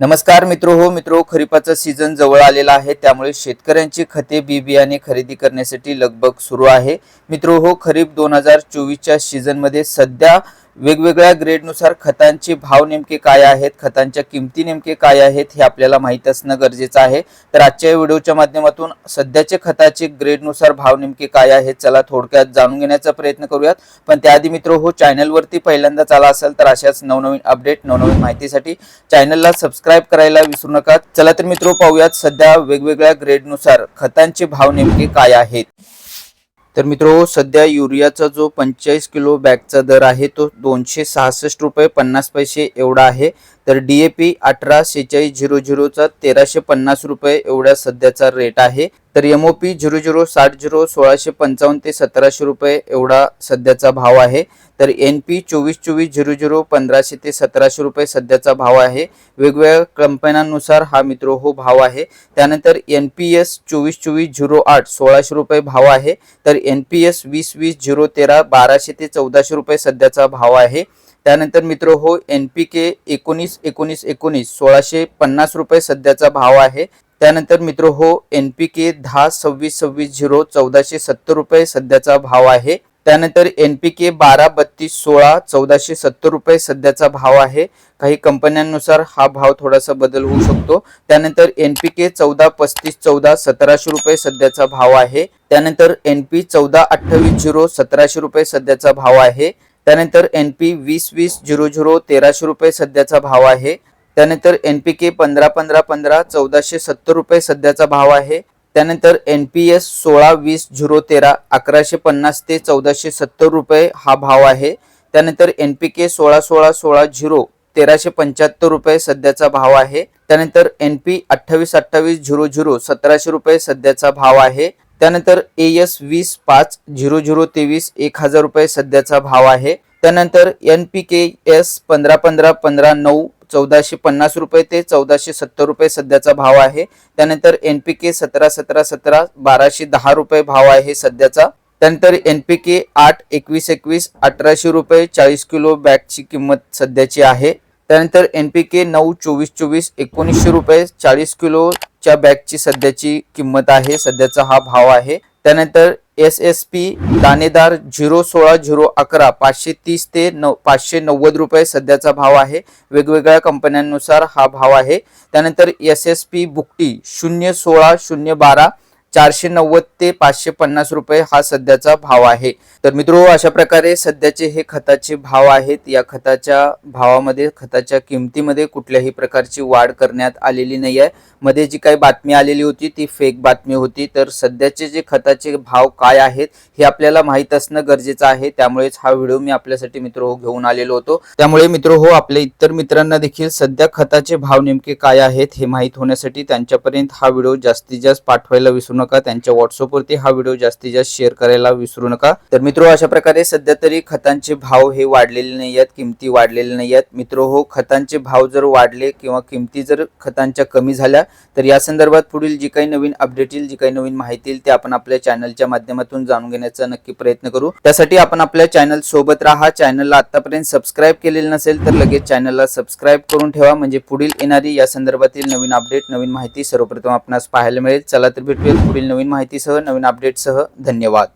नमस्कार मित्र हो मित्रो खरीपाचा सीझन जवळ आलेला आहे. त्यामुळे शेतकऱ्यांची खते बी बियाणे खरेदी करण्यासाठी लगबग सुरू आहे. मित्र हो खरीप दोन हजार चोवीसच्या सीझनमध्ये सध्या वेगवेगळ्या ग्रेडनुसार खतांचे भाव नेमके काय आहेत खतांच्या किमती नेमके काय आहेत हे आपल्याला माहीत असणं गरजेचं आहे. तर आजच्या व्हिडिओच्या माध्यमातून सध्याचे खताचे ग्रेडनुसार भाव नेमके काय आहेत चला थोडक्यात जाणून घेण्याचा प्रयत्न करूयात. पण त्याआधी मित्र हो चॅनलवरती पहिल्यांदाच आला असेल तर अशाच नवनवीन अपडेट नवनवीन माहितीसाठी चॅनलला सबस्क्राईब करायला विसरू नका. चला तर मित्र पाहूयात सध्या वेगवेगळ्या ग्रेडनुसार खतांचे भाव नेमके काय आहेत. तर मित्रो सध्या युरियाचा जो पंचेचाळीस किलो बॅगचा दर आहे तो दोनशे सहासष्ट रुपये पन्नास पैसे एवढा आहे. तर डी ए पी अठरा सेहेचाळीस झिरो झिरोचा तेराशे पन्नास रुपये एवढा सध्याचा रेट आहे. तर M O P zero zero साठ झिरो सोळाशे पंचावन्न ते सतराशे रुपये एवढा सध्याचा भाव आहे. तर एन पी चोवीस चोवीस झिरो झिरो पंधराशे ते सतराशे रुपये सध्याचा भाव आहे. वेगवेगळ्या कंपन्यांनुसार हा मित्र हो भाव आहे. त्यानंतर एन पी एस चोवीस चोवीस झिरो आठ सोळाशे रुपये भाव आहे. तर एन पी एस वीस वीस झिरो तेरा बाराशे ते चौदाशे रुपये सध्याचा भाव आहे. त्यानंतर मित्र हो एन पी के एकोणीस एकोणीस एकोणीस सोळाशे पन्नास रुपये सध्याचा भाव आहे. त्यानंतर मित्र हो एन पी के दहा सव्वीस सव्वीस झिरो चौदाशे सत्तर रुपये सध्याचा भाव आहे. त्यानंतर एन पी के बारा बत्तीस सोळा चौदाशे सत्तर रुपये सध्याचा भाव आहे. काही कंपन्यांनुसार हा भाव थोडासा बदल होऊ शकतो. त्यानंतर एन पी के चौदा पस्तीस चौदा सतराशे रुपये सध्याचा भाव आहे. त्यानंतर एन पी चौदा अठ्ठावीस झिरो सतराशे रुपये सध्याचा भाव आहे. त्यानंतर एन पी वीस वीस झिरो झिरो तेराशे रुपये सध्याचा भाव आहे. त्यानंतर एन पी के पंधरा पंधरा पंधरा चौदाशे सत्तर रुपये सध्याचा भाव आहे. त्यानंतर एन पी एस सोळा वीस झिरो तेरा अकराशे पन्नास ते चौदाशे सत्तर रुपये हा भाव आहे. त्यानंतर एन पी के सोळा सोळा सोळा झिरो तेराशे पंच्याहत्तर रुपये सध्याचा भाव आहे. त्यानंतर एन पी अठ्ठावीस अठ्ठावीस झिरो झिरो सतराशे रुपये सध्याचा भाव आहे. त्यानंतर ए एस वीस पाच झिरो झिरो तेवीस एक हजार रुपये सध्याचा भाव आहे. त्यानंतर एन पी के एस पंधरा पंधरा पंधरा नऊ चौदाशे पन्नास रुपये ते चौदाशे सत्तर रुपये सध्याचा भाव आहे. त्यानंतर एन पी के सतरा सतरा सतरा बाराशे दहा रुपये भाव आहे सध्याचा. त्यानंतर एन पी के आठ एकवीस एकवीस अठराशे रुपये चाळीस किलो बॅगची किंमत सध्याची आहे. त्यानंतर एन पी के नऊ चोवीस चोवीस एकोणीसशे रुपये चाळीस किलोच्या बॅगची सध्याची किंमत आहे. सध्याचा हा भाव आहे. त्यानंतर एस एस पी दाणेदार झिरो सोळा झिरो अकरा पाचशे तीस ते नऊ पाचशे नव्वद रुपये सध्याचा भाव आहे. वेगवेगळ्या कंपन्यांनुसार हा भाव आहे. त्यानंतर एस एस पी बुकटी शून्य सोळा शून्य बारा चारशे नव्वद ते पाचशे पन्नास रुपये हा सध्याचा भाव आहे. तर मित्रो अशा प्रकारे सध्याचे हे खताचे भाव आहेत. या खताच्या भावामध्ये खताच्या किमतीमध्ये कुठल्याही प्रकारची वाढ करण्यात आलेली नाही आहे. मध्ये जी काही बातमी आलेली होती ती फेक बातमी होती. तर सध्याचे जे खताचे भाव काय आहेत हे आपल्याला माहीत असणं गरजेचं आहे. त्यामुळेच हा व्हिडिओ मी आपल्यासाठी मित्र हो घेऊन आलेलो होतो. त्यामुळे मित्र हो आपल्या इतर मित्रांना देखील सध्या खताचे भाव नेमके काय आहेत हे माहीत होण्यासाठी त्यांच्यापर्यंत हा व्हिडिओ जास्तीत जास्त पाठवायला विसरू नका. त्यांच्या व्हॉट्सअपवरती हा व्हिडिओ जास्तीत जास्त शेअर करायला विसरू नका. तर मित्र हो, अशा प्रकारे सध्या तरी खतांचे भाव हे वाढलेले नाही आहेत किमती वाढलेल्या नाही आहेत. मित्र हो खतांचे भाव जर वाढले किंवा किमती जर खतांच्या कमी झाल्या तर या संदर्भात पुढील जी काही नवीन अपडेट येईल जी काही नवीन माहिती येईल ते आपण आपल्या चॅनलच्या माध्यमातून जाणून घेण्याचा नक्की प्रयत्न करू. त्यासाठी आपण आपल्या चॅनल सोबत राहा. चॅनलला आतापर्यंत सबस्क्राईब केलेलं नसेल तर लगेच चॅनलला सबस्क्राईब करून ठेवा. म्हणजे पुढील येणारी या संदर्भातील नवीन अपडेट नवीन माहिती सर्वप्रथम आपणास पाहायला मिळेल. चला तर भेटूया पुढील नवीन माहितीसह नवीन अपडेटसह धन्यवाद.